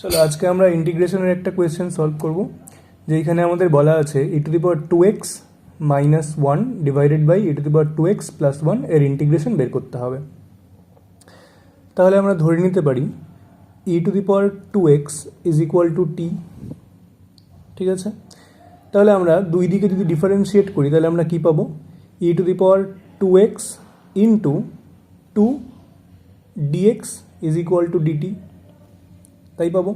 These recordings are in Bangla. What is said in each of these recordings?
চলো, আজকে আমরা ইন্টিগ্রেশনের একটা কোয়েশ্চেন সলভ করব যেখানে আমাদের বলা আছে e to the power two x minus one divided by e to the power two x plus ওয়ানের ইন্টিগ্রেশন বের করতে হবে। তাহলে আমরা ধরে নিতে পারি e to the power two x is equal to t ঠিক আছে? তাহলে আমরা দুই দিকে যদি ডিফারেন্সিয়েট করি, তাহলে আমরা কী পাবো? E to the power two x into two dx is equal to dt তাই পাবো।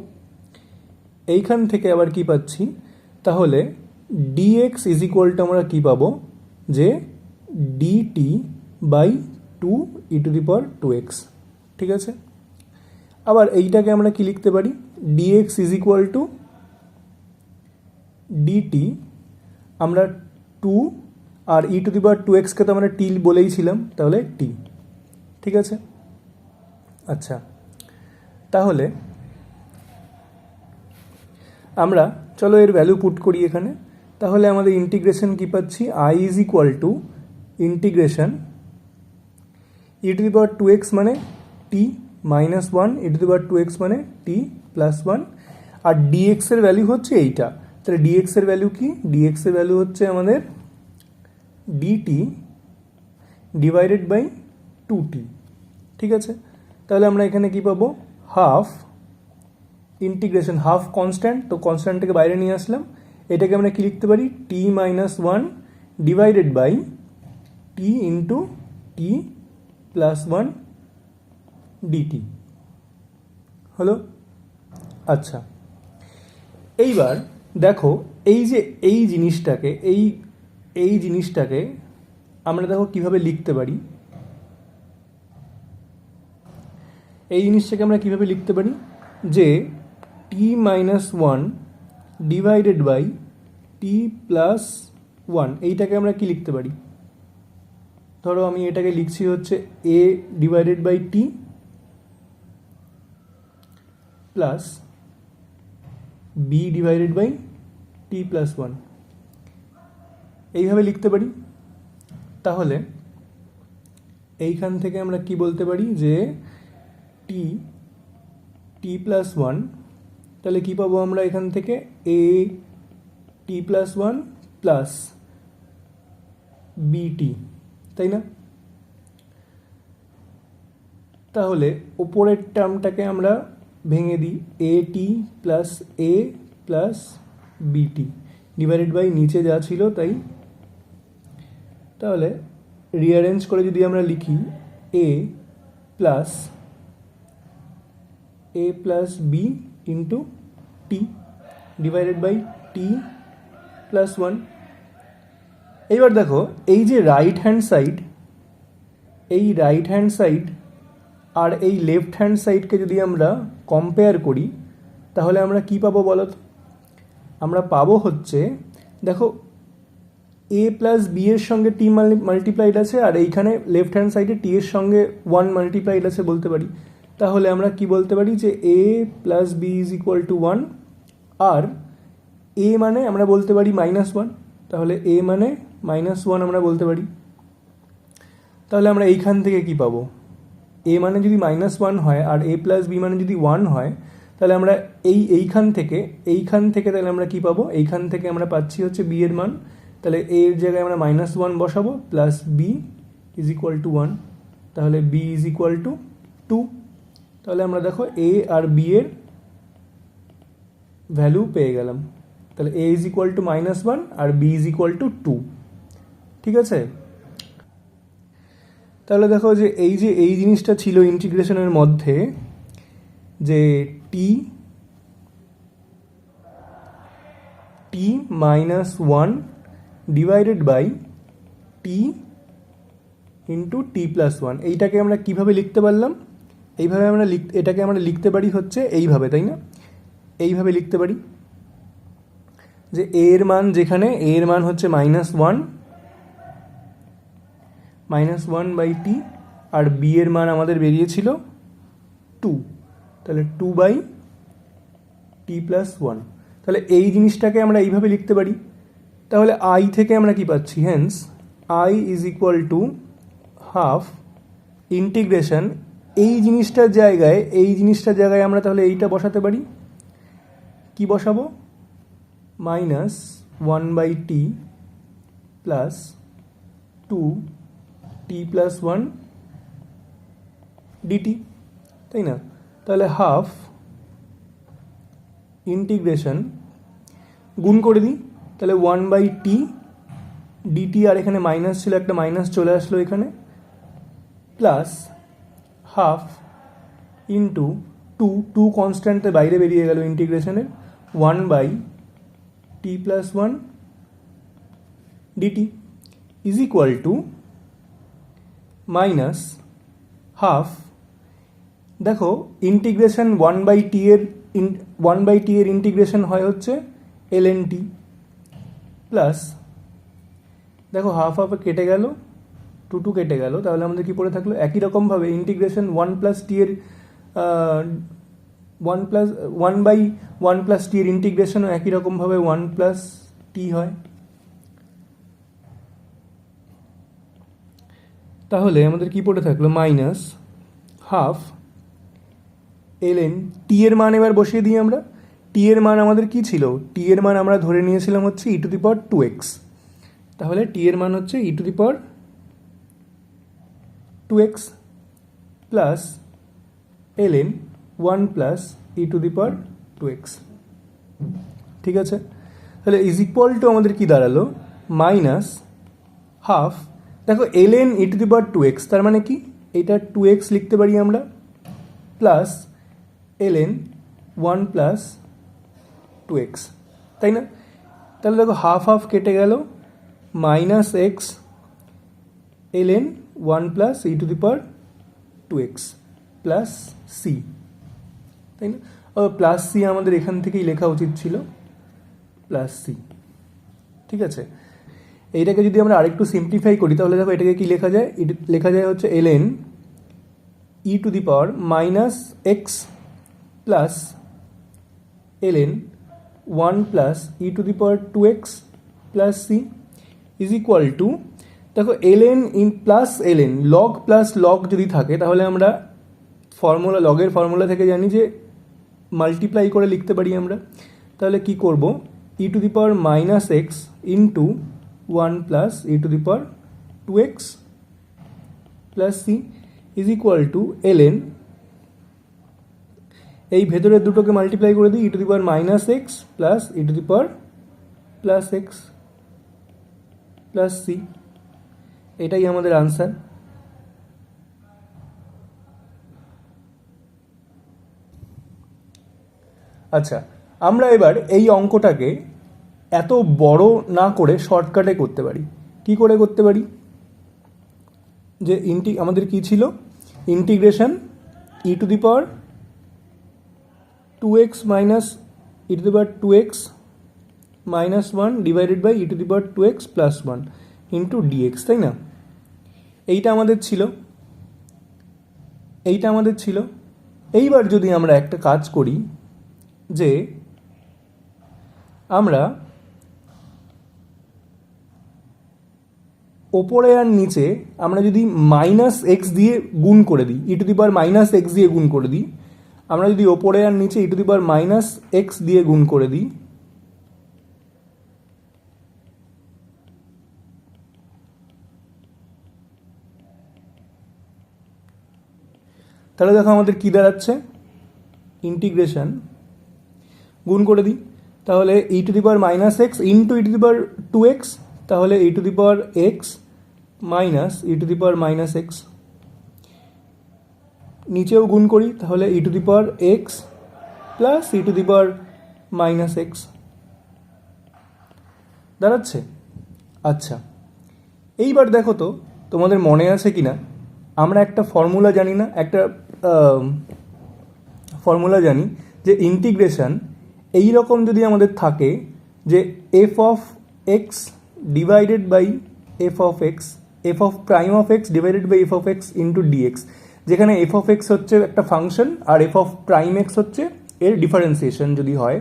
এইখান থেকে আবার কি পাচ্ছি? তাহলে ডিএক্স ইজ ইকুয়াল টু আমরা কী পাবো? যে dt by two e to the power two x ঠিক আছে? আবার এইটাকে আমরা কি লিখতে পারি? Dx is equal to dt আমরা two R e to the power two এক্সকে তো আমরা টি বলেইছিলাম তাহলে টি ঠিক আছে? আচ্ছা তাহলে আমরা, চলো এর ভ্যালু পুট করি এখানে। তাহলে আমাদের ইন্টিগ্রেশন কি পাচ্ছি? I is equal to integration e to the power two x মানে t minus one e to the power two x মানে টি প্লাস ওয়ান আর ডিএক্সের ভ্যালু হচ্ছে এইটা। তাহলে ডিএক্সের ভ্যালু কি? ডিএক্সের ভ্যালু হচ্ছে আমাদের dt divided by two t ঠিক আছে? তাহলে আমরা এখানে কি পাবো? হাফ ইন্টিগ্রেশন হাফ কনস্ট্যান্ট তো কনস্ট্যান্টটাকে বাইরে নিয়ে আসলাম। এটাকে আমরা কি লিখতে পারি? T minus one divided by t into t plus one dt হলো? আচ্ছা। এইবার দেখো, এই যে এই জিনিসটাকে, এই এই জিনিসটাকে আমরা দেখো কীভাবে লিখতে পারি। এই জিনিসটাকে আমরা কীভাবে লিখতে পারি? যে t minus one divided by t plus one এইটাকে আমরা কি লিখতে পারি? ধরো আমি এটাকে লিখছি হচ্ছে a divided by t plus b divided by t plus one এইভাবে লিখতে পারি? তাহলে এইখান থেকে আমরা কি বলতে পারি? যে টি টি প্লাস ওয়ান তাহলে কী পাবো আমরা এখান থেকে? A t plus one plus bt তাই না? তাহলে ওপরের টার্মটাকে আমরা ভেঙে দিই। A t plus a plus bt divided by নিচে যা ছিল তাই। তাহলে রিঅ্যারেঞ্জ করে যদি আমরা লিখি a plus a plus b into t divided by t plus one এইবার দেখো, এই যে রাইট হ্যান্ড সাইড এই রাইট হ্যান্ড সাইড আর এই লেফট হ্যান্ড সাইডকে যদি আমরা কম্পেয়ার করি, তাহলে আমরা কি পাবো বলো আমরা পাবো হচ্ছে, দেখো এ প্লাস বি এর সঙ্গে টি মাল্টিপ্লাইড আছে আর এইখানে লেফট হ্যান্ড সাইডে টি এর সঙ্গে ওয়ান মাল্টিপ্লাইড আছে বলতে পারি। তাহলে আমরা কি বলতে পারি যে a plus b is equal to one আর এ মানে আমরা বলতে পারি মাইনাস ওয়ান তাহলে এ মানে মাইনাস ওয়ান আমরা বলতে পারি। তাহলে আমরা এইখান থেকে কি পাবো? এ মানে যদি মাইনাস ওয়ান হয়, আর এ প্লাস বি মানে যদি ওয়ান হয়, তাহলে আমরা এই এইখান থেকে এইখান থেকে তাহলে আমরা কি পাবো? এইখান থেকে আমরা পাচ্ছি হচ্ছে বি এর মান। তাহলে এ এর জায়গায় আমরা মাইনাস ওয়ান বসাবো plus b is equal to one তাহলে b is equal to two তাহলে আমরা দেখো এ আর বি এর ভ্যালু পেয়ে গেলাম। তাহলে a is equal to minus one R b is equal to two ঠিক আছে? তাহলে দেখো যে এই যে এই জিনিসটা ছিল ইন্টিগ্রেশনের মধ্যে, যে t t minus one divided by t into t plus one এইটাকে আমরা কীভাবে লিখতে পারলাম? এইভাবে আমরা লিখ, এটাকে আমরা লিখতে পারি হচ্ছে এইভাবে, তাই না? এইভাবে লিখতে পারি যে এর মান যেখানে এর মান হচ্ছে minus one minus one by t R B এর মান আমাদের বেরিয়েছিল টু তাহলে two by t plus one তাহলে এই জিনিসটাকে আমরা এইভাবে লিখতে পারি। তাহলে আই থেকে আমরা কি পাচ্ছি? Hence I is equal to half integration এই জিনিসটার জায়গায়, এই জিনিসটার জায়গায় আমরা তাহলে এইটা বসাতে পারি? কি বসাবো? Minus one by t plus two t plus one dt, তাই না? তাহলে হাফ ইন্টিগ্রেশন গুণ করে দিই। তাহলে ওয়ান বাই টি ডিটি আর এখানে মাইনাস ছিল, একটা মাইনাস চলে আসলো এখানে, plus half into two two কনস্ট্যান্টে বাইরে বেরিয়ে গেল ইন্টিগ্রেশনের one by t plus one dt is equal to minus half দেখো ইন্টিগ্রেশন ওয়ান বাই টি এর ওয়ান বাই টি এর ইন্টিগ্রেশন হয় হচ্ছে এল এন টি প্লাস দেখো হাফ হাফে কেটে গেল টু টু কেটে গেল, তাহলে আমাদের কি পড়ে থাকল? একই রকমভাবে ইন্টিগ্রেশন ওয়ান প্লাস টি এর one plus one by one plus t এর ইন্টিগ্রেশনও একই রকমভাবে ওয়ান প্লাস টি হয়। তাহলে আমাদের কি পড়ে থাকল? Minus half l n t এর মান এবার বসিয়ে দিই আমরা। টি এর মান আমাদের কি ছিল? টি এর মান আমরা ধরে নিয়েছিলাম হচ্ছে e to the power two x তাহলে টি এর মান হচ্ছে e to the power two x plus l n one plus e to the power two x ঠিক আছে? তাহলে ইজ ইকুয়াল টু আমাদের কি দাঁড়াল? মাইনাস হাফ দেখো l n e to the power two x তার মানে কি? এটা টু এক্স লিখতে পারি আমরা plus l n one plus two x তাই না? তাহলে দেখো হাফ হাফ কেটে গেল minus x l n one plus e to the power two x plus c তাই না? প্লাস সি আমাদের এখান থেকেই লেখা উচিত ছিল প্লাস সি ঠিক আছে? এইটাকে যদি আমরা আরেকটু সিম্পলিফাই করি, তাহলে দেখো এটাকে কি লেখা যায়? লেখা যায় হচ্ছে l n e to the power minus x plus l n one plus e to the power two x plus c is equal to দেখো l n in plus l n log plus log যদি থাকে, তাহলে আমরা ফর্মুলা লগের ফর্মুলা থেকে জানি যে মাল্টিপ্লাই করে লিখতে পারি আমরা। তাহলে কি করব? E to the power minus x into one plus e to the power two x plus c is equal to l n এই ভেতরের দুটোকে মাল্টিপ্লাই করে দিই e to the power minus x plus e to the power plus x plus c এটাই আমাদের আনসার আচ্ছা আমরা এবার এই অঙ্কটাকে এত বড় না করে শর্টকাটে করতে পারি। কি করে করতে পারি? যে ইন্টি আমাদের কি ছিল? Integration e to the power two x minus e to the power two x minus one divided by e to the power two x plus one into dx তাই না? এইটা আমাদের ছিল। এইটা আমাদের ছিল। এইবার যদি আমরা একটা কাজ করি যে আমরা ওপরে আর নিচে আমরা যদি মাইনাস এক্স দিয়ে গুণ করে দিই e to the power minus x দিয়ে গুণ করে দিই, আমরা যদি ওপরে আর নিচে e to the power minus x দিয়ে গুণ করে দিই তাহলে দেখো আমাদের কী দাঁড়াচ্ছে? ইন্টিগ্রেশন গুণ করে দিই। তাহলে e to the power minus x into e to the power two x তাহলে e to the power x minus e to the power minus x নিচেও গুণ করি, তাহলে e to the power x plus e to the power minus x দাঁড়াচ্ছে? আচ্ছা। এইবার দেখো তো, তোমাদের মনে আছে কি না আমরা একটা ফর্মুলা জানি না, একটা ফর্মুলা জানি যে ইন্টিগ্রেশন এই রকম যদি আমাদের থাকে যে f of x divided by f of x f of prime of x divided by f of x into dx যেখানে এফ অফ এক্স হচ্ছে একটা ফাংশন আর এফ অফ প্রাইম এক্স হচ্ছে এর ডিফারেন্সিয়েশন যদি হয়।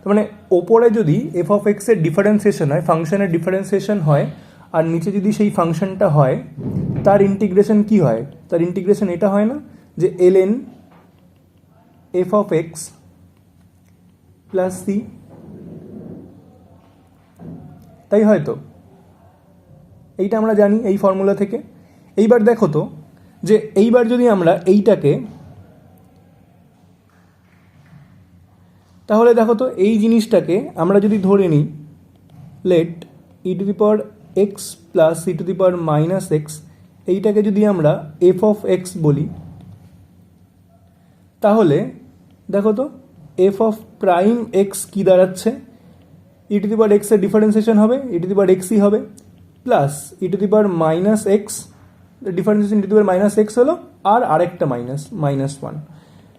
তার মানে ওপরে যদি এফ অফ এক্সের ডিফারেন্সিয়েশন হয় ফাংশনের ডিফারেন্সিয়েশন হয়, আর নিচে যদি সেই ফাংশনটা হয়, তার ইন্টিগ্রেশন কি হয়? তার ইন্টিগ্রেশন এটা হয় না। যে l n, f of x plus c. তাই হয়তো। এইটা আমরা জানি এই ফর্মুলা থেকে। এইবার দেখো তো যে এইবার যদি আমরা এইটাকে, তাহলে দেখো তো এই জিনিসটাকে আমরা যদি ধরে নিই let e to the power x plus e to the power minus x এইটাকে যদি আমরা এফ অফ এক্স বলি তাহলে, দেখো তো এফ অফ প্রাইম এক্স কী দাঁড়াচ্ছে? ই টু দি পাওয়ার এক্সের ডিফারেন্সিয়েশন হবে ই টু দি পাওয়ার এক্সই হবে plus e to the power minus x differentiation e to the minus x হলো আর আরেকটা মাইনাস মাইনাস ওয়ান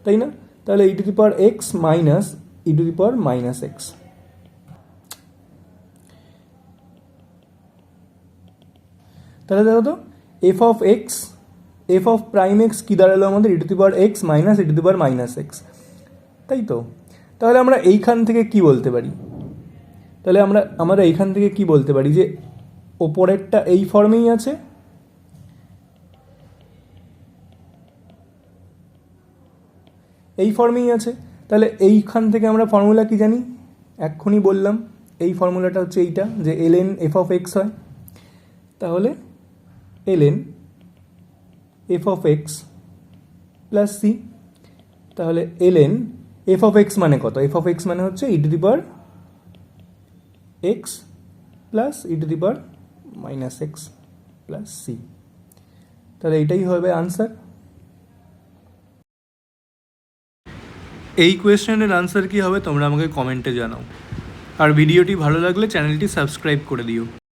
তাই না? তাহলে e to the power x minus e to the power minus x তাহলে দেখো তো f of x f of prime x কী দাঁড়াল আমাদের? E to the power x minus e to the power minus x তাই তো? তাহলে আমরা এইখান থেকে কি বলতে পারি? তাহলে আমরা আমরা এইখান থেকে কি বলতে পারি যে ওপরেরটা এই ফর্মেই আছে? এই ফর্মেই আছে। তাহলে এইখান থেকে আমরা ফর্মুলা কি জানি? এক্ষুনি বললাম, এই ফর্মুলাটা হচ্ছে এইটা, যে l n f of x হয়। তাহলে l n f of x plus c তাহলে l n f of x মানে কত? এফ অফ এক্স মানে হচ্ছে e to the power x plus e to the power minus x plus c তাহলে এটাই হবে আনসার এই কোয়েশ্চেনের আনসার কী হবে তোমরা আমাকে কমেন্টে জানাও। আর ভিডিওটি ভালো লাগলে চ্যানেলটি সাবস্ক্রাইব করে দিও।